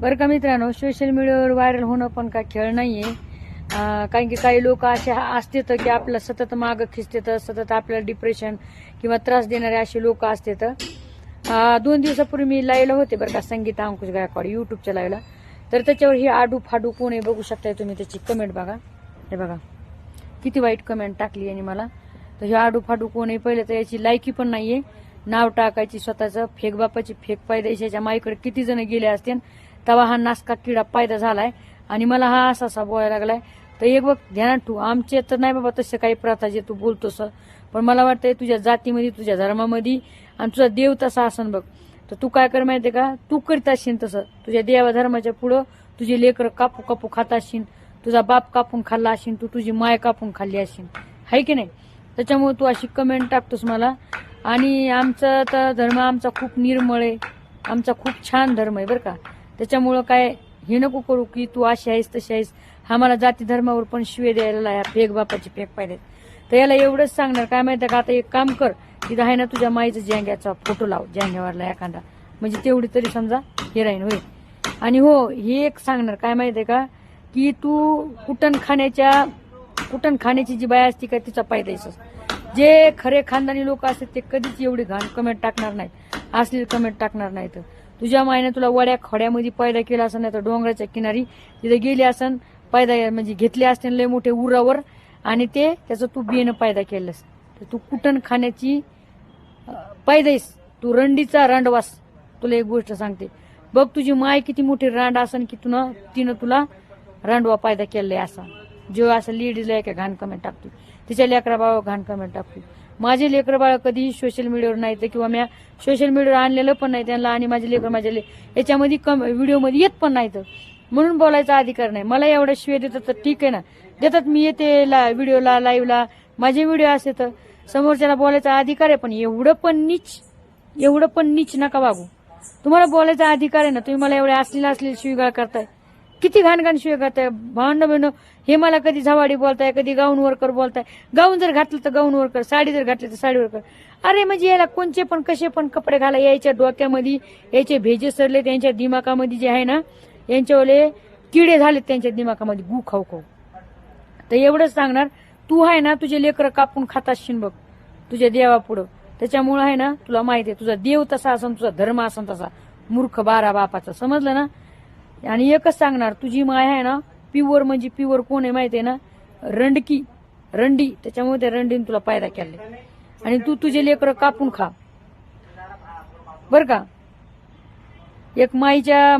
बरं का मित्रांनो सोशल मीडियावर व्हायरल होणं पण काय खेळ नाहीये. आहे कारण की काही लोक असे असतात की आपलं सतत मागं खिचतात सतत आपल्याला डिप्रेशन किंवा त्रास देणारे असे लोक असतात. दोन दिवसापूर्वी मी लाईव्हला होते बरं का संगीता अंकुश गायकवाड युट्यूबच्या लाईव्हला तर त्याच्यावर ही आडू फाडू कोण आहे बघू शकताय तुम्ही त्याची कमेंट बघा. हे बघा किती वाईट कमेंट टाकली यांनी मला. तर हे आडू फाडू कोण आहे पहिले तर याची लायकी पण नाहीये. नाव टाकायची स्वतःचं फेक बापाची फेक पायदा याच्या माईकडे किती जण गेले असतील. तेव्हा हा नासका किडा पायदा झालाय आणि मला हा असा असा बोलायला लागलाय. तर एक बघ ध्यानात ठेवू आमचे तर नाही बाबा तसं काही प्रथा जे तू बोलतोस पण मला वाटतंय तुझ्या जातीमध्ये तुझ्या धर्मामध्ये आणि तुझा देव तसा असन बघ. तर तू काय कर माहितीये का? तू करीत असशील तसं. तुझ्या देवा धर्माच्या पुढं तुझे लेकर कापू कापू खात असशील तुझा बाप कापून खाल्ला असशील तू तुझी माय कापून खाल्ली असशील आहे की नाही? त्याच्यामुळे तू अशी कमेंट टाकतोस मला. आणि आमचा तर धर्म आमचा खूप निर्मळ आहे. आमचा खूप छान धर्म आहे बरं का? त्याच्यामुळं काय हे नको करू की तू अशी आहेस तशी आहेस. हा मला जाती धर्मावर पण शिवे द्यायला ह्या फेक बापाची फेक पाहिजे तर याला एवढंच सांगणार काय माहिती का? आता एक काम कर की आहे ना तुझ्या माईचा जँग्याचा फोटो लाव जँग्यावरला एखादा. म्हणजे तेवढी तरी समजा हे राहीन होय आणि हो हे एक सांगणार काय माहितीये का? की तू कुटण खाण्याच्या कुटण खाण्याची जी बाया असती का तिचा पायदायच जे खरे खानदानी लोक असतात ते कधीच एवढी घाण कमेंट टाकणार नाहीत. असलेली कमेंट टाकणार नाहीत. तुझ्या मायने तुला वड्या खड्यामध्ये पैदा केला असं नाही तर डोंगराच्या किनारी तिथे गेली असन पैदा म्हणजे घेतले असते लय मोठे उरावर आणि ते त्याचं तू बियाणं पैदा केलंस. तर तू कुटण खाण्याची पैदाईस तू रंडीचा रांडवास तुला एक गोष्ट सांगते. बघ तुझी माय किती मोठी रांड असन की तुला तिनं तुला रांडवा पैदा केलाय असा. जेव्हा असं लेडीजला एका घाण कमेंट टाकतो तिच्या लेकरा बाबा घाण कमेंट टाकतो माझे लेकर बाळ कधीही सोशल मीडियावर नाही तर किंवा मी सोशल मीडियावर आणलेलं पण नाही त्यांना आणि माझे लेकर माझ्या याच्यामध्ये कम व्हिडिओमध्ये येत पण नाही तर म्हणून बोलायचा अधिकार नाही. मला एवढं शिवाय देतात तर ठीक आहे ना. देतात मी येते ला व्हिडिओला लाईव्हला माझे व्हिडिओ असते तर. समोरच्याला बोलायचा अधिकार आहे पण एवढं पण नीच एवढं पण नीच नका वागू तुम्हाला बोलायचा अधिकार आहे ना. तुम्ही मला एवढे असलेला असलेले शिवीगाळ करताय. किती घाण घाण शिवाय करताय? भांडण बहिणं हे मला कधी झवाडी बोलताय कधी गाऊन वर्कर बोलताय. गाऊन जर घातलं तर गाऊन वर्कर साडी जर घातली तर साडी वर्कर. अरे म्हणजे याला कोणचे पण कसे पण कपडे घाला यायच्या डोक्यामध्ये याचे भेजे सरले त्यांच्या दिमाकामध्ये जे आहे ना यांच्यावाले किडे झालेत त्यांच्या दिमाकामध्ये गु खाऊ खाऊ. तर एवढंच सांगणार तू आहे ना तुझे लेकरं कापून खात असशील बघ तुझ्या देवापुढं. त्याच्यामुळं आहे ना तुला माहिती आहे तुझा देव तसा असन तुझा धर्म असन तसा. मूर्ख बारा बापाचा. समजलं ना? आणि एकच सांगणार तुझी माय आहे ना प्युअर म्हणजे प्युअर कोण आहे माहिती आहे ना? रंडकी रंडी त्याच्यामुळे त्या रंडीने तुला पायदा केला आणि तू तुझे लेकर कापून खा. बर का? एक माईच्या